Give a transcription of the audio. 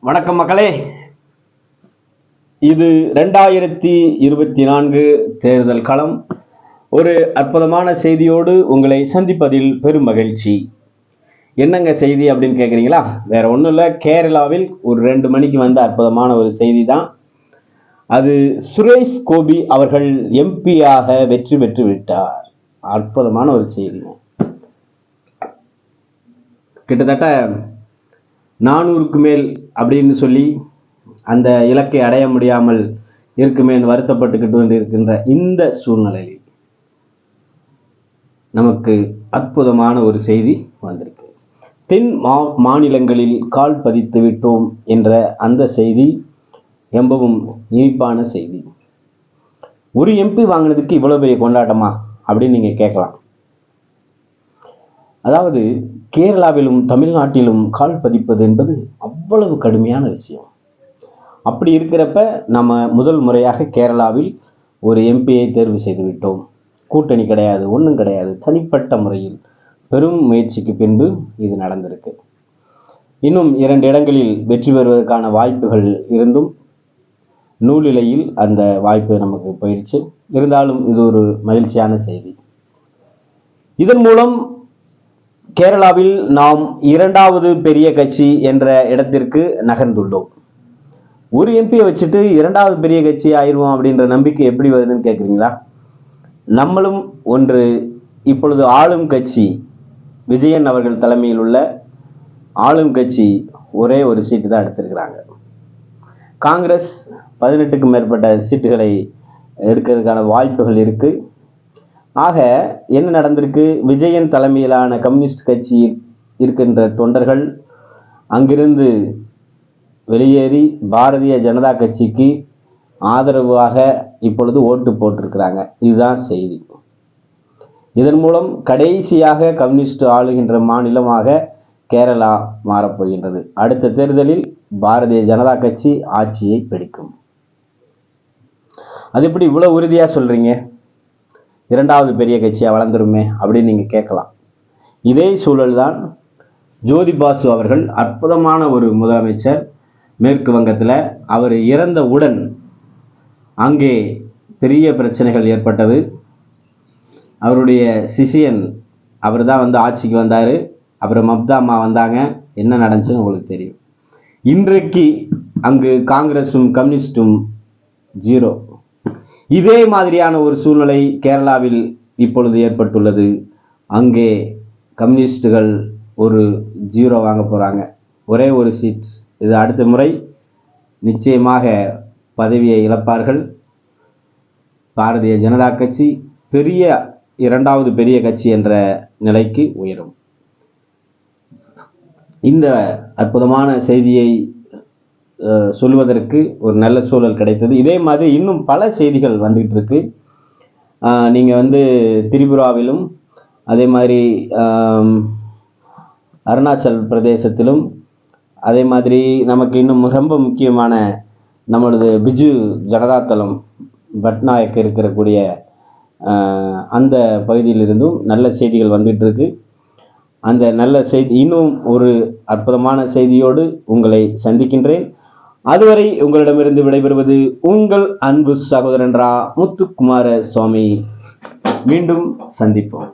வணக்கம் மக்களே. இது ரெண்டாயிரத்தி இருபத்தி நான்கு தேர்தல் களம். ஒரு அற்புதமான செய்தியோடு உங்களை சந்திப்பதில் பெரும் மகிழ்ச்சி. என்னங்க செய்தி அப்படின்னு கேட்குறீங்களா வேற ஒன்றும் இல்லை. கேரளாவில் ஒரு ரெண்டு மணிக்கு வந்த அற்புதமான ஒரு செய்தி தான் அது சுரேஷ் கோபி அவர்கள் எம்பியாக வெற்றி பெற்று விட்டார். அற்புதமான ஒரு செய்திங்க. கிட்டத்தட்ட நானூறுக்கு மேல் அப்படின்னு சொல்லி அந்த இலக்கை அடைய முடியாமல் இருக்குமேன்னு வருத்தப்பட்டுக்கிட்டு கொண்டு இருக்கின்ற இந்த சூழ்நிலையில் நமக்கு அற்புதமான ஒரு செய்தி வந்திருக்கு. தென் மா மாநிலங்களில் கால் பதித்து விட்டோம் என்ற அந்த செய்தி ரொம்பவும் இனிப்பான செய்தி. ஒரு எம்பி வாங்கினதுக்கு இவ்வளோ பெரிய கொண்டாட்டமா? அப்படின்னு நீங்கள் கேட்கலாம். அதாவது கேரளாவிலும் தமிழ்நாட்டிலும் கால் பதிப்பது என்பது அவ்வளவு கடுமையான விஷயம். அப்படி இருக்கிறப்ப நம்ம முதல் முறையாக கேரளாவில் ஒரு எம்பியை தேர்வு செய்து விட்டோம். கூட்டணி கிடையாது ஒன்றும் கிடையாது. தனிப்பட்ட முறையில் பெரும் முயற்சிக்கு பின்பு இது நடந்திருக்கு. இன்னும் இரண்டு இடங்களில் வெற்றி பெறுவதற்கான வாய்ப்புகள் இருந்தும் நூலிலையில் அந்த வாய்ப்பு நமக்கு போயிடுச்சு இருந்தாலும் இது ஒரு மகிழ்ச்சியான செய்தி. இதன் மூலம் கேரளாவில் நாம் இரண்டாவது பெரிய கட்சி என்ற இடத்திற்கு நகர்ந்துள்ளோம். ஒரு எம்பியை வச்சுட்டு இரண்டாவது பெரிய கட்சி ஆயிடுவோம் அப்படின்ற நம்பிக்கை எப்படி வருதுன்னு கேட்குறீங்களா நம்மளும் ஒன்று இப்பொழுது ஆளும் கட்சி விஜயன் அவர்கள் தலைமையில் உள்ள ஆளும் கட்சி ஒரே ஒரு சீட்டு தான் எடுத்திருக்கிறாங்க. காங்கிரஸ் பதினெட்டுக்கும் மேற்பட்ட சீட்டுகளை எடுக்கிறதுக்கான வாய்ப்புகள் இருக்குது ஆக என்ன நடந்திருக்கு? விஜயன் தலைமையிலான கம்யூனிஸ்ட் கட்சி இருக்கின்ற தொண்டர்கள் அங்கிருந்து வெளியேறி பாரதிய ஜனதா கட்சிக்கு ஆதரவாக இப்பொழுது ஓட்டு போட்டிருக்கிறாங்க. இதுதான் செய்தி. இதன் மூலம் கடைசியாக கம்யூனிஸ்ட் ஆளுகின்ற மாநிலமாக கேரளா மாறப்போகின்றது. அடுத்த தேர்தலில் பாரதிய ஜனதா கட்சி ஆட்சியை பிடிக்கும் அது எப்படி இவ்வளோ உறுதியாக சொல்கிறீங்க இரண்டாவது பெரிய கட்சியாக வளர்ந்துருமே அப்படின்னு நீங்கள் கேட்கலாம். இதே சூழல்தான் ஜோதி பாசு அவர்கள் அற்புதமான ஒரு முதலமைச்சர் மேற்கு வங்கத்தில். அவர் இறந்தவுடன் அங்கே பெரிய பிரச்சனைகள் ஏற்பட்டது. அவருடைய சிசியன் அவர் தான் வந்து ஆட்சிக்கு வந்தார். அப்புறம் மப்தா அம்மா வந்தாங்க. என்ன நடந்துச்சுன்னு உங்களுக்கு தெரியும். இன்றைக்கு அங்கு காங்கிரஸும் கம்யூனிஸ்டும் ஜீரோ. இதே மாதிரியான ஒரு சூழ்நிலை கேரளாவில் இப்பொழுது ஏற்பட்டுள்ளது. அங்கே கம்யூனிஸ்டுகள் ஒரு ஜீரோ வாங்க போகிறாங்க ஒரே ஒரு சீட் இது அடுத்த முறை. நிச்சயமாக பதவியை இழப்பார்கள். பாரதிய ஜனதா கட்சி பெரிய இரண்டாவது பெரிய கட்சி என்ற நிலைக்கு உயரும். இந்த அற்புதமான செய்தியை சொல்வதற்கு ஒரு நல்ல சூழல் கிடைத்தது. இதே மாதிரி இன்னும் பல செய்திகள் வந்துகிட்டு இருக்கு நீங்கள் வந்து திரிபுராவிலும் அதே மாதிரி அருணாச்சல் பிரதேசத்திலும் அதே மாதிரி நமக்கு இன்னும் ரொம்ப முக்கியமான நம்மளது பிஜு ஜனதாதளம் பட்நாயக் இருக்கக்கூடிய அந்த பகுதியிலிருந்தும் நல்ல செய்திகள் வந்துகிட்டு இருக்கு அந்த நல்ல செய்தி இன்னும் ஒரு அற்புதமான செய்தியோடு உங்களை சந்திக்கின்றேன். அதுவரை உங்களிடமிருந்து விடைபெறுவது உங்கள் அன்பு சகோதரன் ரா முத்துக்குமார சுவாமி மீண்டும் சந்திப்போம்.